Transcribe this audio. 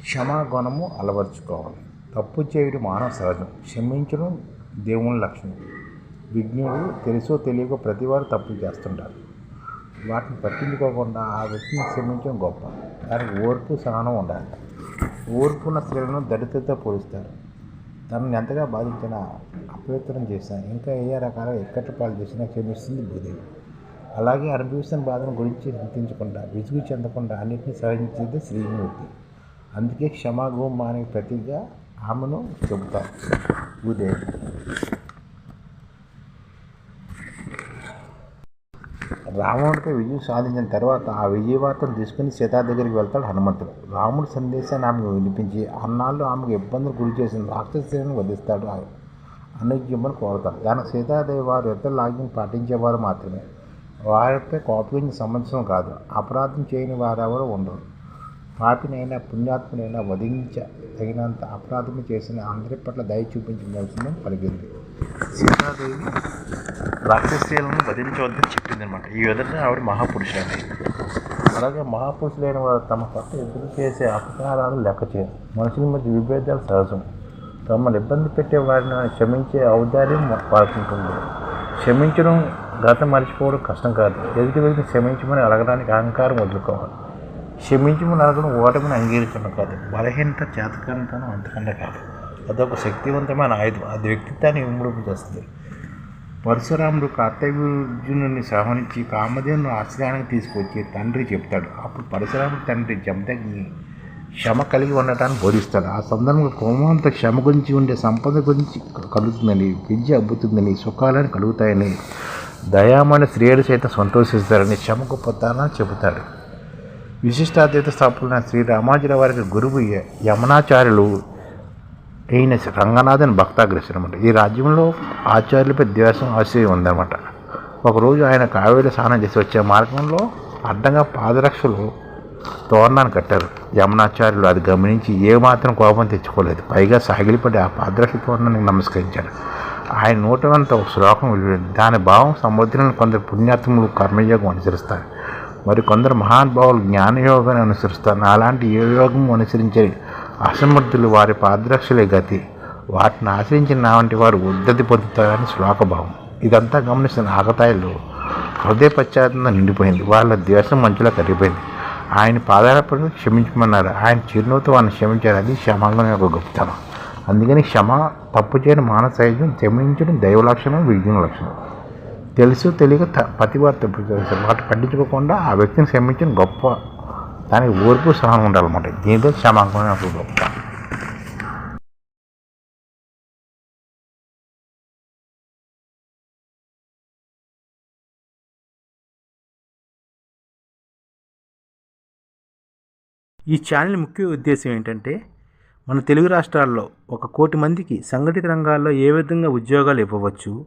క్షమాగుణము అలవర్చుకోవాలి. తప్పు చేయడం మానవ సహజం. క్షమించడం దేవుని లక్షణం విజ్ఞుడు తెలుసో తెలియకో ప్రతివారు తప్పులు చేస్తుంటారు. వాటిని పట్టించుకోకుండా ఆ వ్యక్తిని క్షమించడం గొప్ప. దానికి ఓర్పు సహనం ఉండాలి. ఓర్పు ఉన్న స్త్రీలను దళితులతో పోలిస్తారు. తనను ఎంతగా బాధించినా అపవిత్రం చేసినా ఇంకా ఏ రకాల ఎక్కటి పాలు చేసినా క్షమిస్తుంది భూదేవి అలాగే అనుభవిస్తున్న బాధను గురించి చింతించకుండా విసుగు చెందకుండా అన్నింటినీ సహించేది శ్రీమూర్తి. అందుకే క్షమాగుమానికి ప్రతిగా ఆమెను చెబుతారు ఉదే రావణుడితో విజయం సాధించిన తర్వాత ఆ విజయవార్తను తీసుకుని సీతా దగ్గరికి వెళ్తాడు హనుమంతుడు. రాముడి సందేశాన్ని ఆమెకు వినిపించి అన్నాళ్ళు ఆమెకు ఇబ్బందులు గురి చేసిన రాక్షసులను వధిస్తాడు అనుజ్ఞమని కోరుతాడు. దానికి సీతాదేవి వారు ఇతరుల ఆజ్ఞను పాటించేవారు మాత్రమే. వారిపై కోపగించి సంబంధించడం కాదు. అపరాధం చేయని వారెవరూ ఉండరు. పాపినైనా పుణ్యాత్మునైనా వధించ తగినంత అపరాధము చేసిన అందరి పట్ల దయ చూపించవలసిందని కలిగింది సీతాదేవి రాక్షసీలను వధించవద్దని చెప్పింది అనమాట ఈ విధంగా ఆవిడ మహాపురుషులని అలాగే మహాపురుషులైన వారు తమ పట్ల ఎదురు చేసే అపకారాలు లెక్క చేయరు. మనుషుల మధ్య విభేదాలు సహజం. తమను ఇబ్బంది పెట్టే వారిని క్షమించే ఔదార్యం వారికి ఉంటుంది. క్షమించడం గతం మర్చిపోవడం కష్టం కాదు. ఎదుటి వ్యక్తిని క్షమించమని అడగడానికి అహంకారం వదులుకోవాలి. క్షమించమని అడగడం ఓటమిని అంగీకరించడం కాదు. బలహీనత చేతకానితనం అంతకంటే కాదు. అదొక శక్తివంతమైన ఆయుధం. అది వ్యక్తిత్వాన్ని విమృంపు చేస్తుంది పరశురాముడు కర్తవ్యుజునుని సహనించి కామధేను ఆశ్రయానికి తీసుకొచ్చి తండ్రి చెప్తాడు. అప్పుడు పరశురాముడు తండ్రి జమదగ్ని క్షమ కలిగి ఉండటాన్ని బోధిస్తాడు. ఆ సందర్భంగా కోమంత క్షమ గురించి ఉండే సంపద గురించి కలుగుతుందని విద్య అబ్బుతుందని సుఖాలను కలుగుతాయని దయామని స్త్రీలు సైతం సంతోషిస్తారని క్షమ గొప్పతనాన్ని చెబుతాడు. విశిష్టాద్వైత స్థాపన శ్రీ రామాజుల వారికి గురువు యమనాచార్యులు ఈయన రంగనాథన్ భక్తాగ్రస్తుడు అనమాట ఈ రాజ్యంలో ఆచార్యులపై ద్వేషం ఆశ్చర్యం ఉందన్నమాట. ఒకరోజు ఆయన కావేరి స్నానం చేసి వచ్చే మార్గంలో అడ్డంగా పాదరక్షలు తోరణాన్ని కట్టారు. యమునాచార్యులు అది గమనించి ఏమాత్రం కోపం తెచ్చుకోలేదు. పైగా సాగిలిపడి ఆ పాదరక్ష తోరణానికి నమస్కరించాడు. ఆయన నోట వెంట ఒక శ్లోకం వెలువడింది దాని భావం సముద్రంలో కొందరు పుణ్యాత్ములు కర్మయోగం అనుసరిస్తారు. మరి కొందరు మహానుభావులు జ్ఞానయోగాన్ని అనుసరిస్తారు. అలాంటి ఏ యోగం అనుసరించే అసమర్థులు వారి పాదరక్షలే గతి. వాటిని ఆశ్రయించిన నా వంటి వారు ఉద్ధతి పొందుతారని శ్లోకభావం. ఇదంతా గమనిస్తున్న ఆకతాయిలు హృదయ పశ్చాత్తంతో నిండిపోయింది. వాళ్ళ ద్వేషం మంచులో కరిగిపోయింది. ఆయన పాదాలపడి క్షమించమన్నారు. ఆయన చిరునవ్వుతో వాళ్ళని క్షమించారు అది క్షమాంగం యొక్క గొప్పతనం అందుకని క్షమ తప్పు చేయని మానవ క్షమించడం దైవ లక్షణం విజ్ఞాన లక్షణం. తెలుసు తెలియక త- పతివారు తప్పు చేస్తారు ఆ వ్యక్తిని క్షమించడం గొప్ప. దానికి ఓర్పు సహనం ఉండాలన్నమాట. దీంతో క్షమాంకం గొప్ప. ఈ ఛానల్ ముఖ్య ఉద్దేశం ఏంటంటే మన తెలుగు రాష్ట్రాల్లో ఒక కోటి మందికి సంఘటిత రంగాల్లో ఏ విధంగా ఉద్యోగాలు ఇవ్వవచ్చు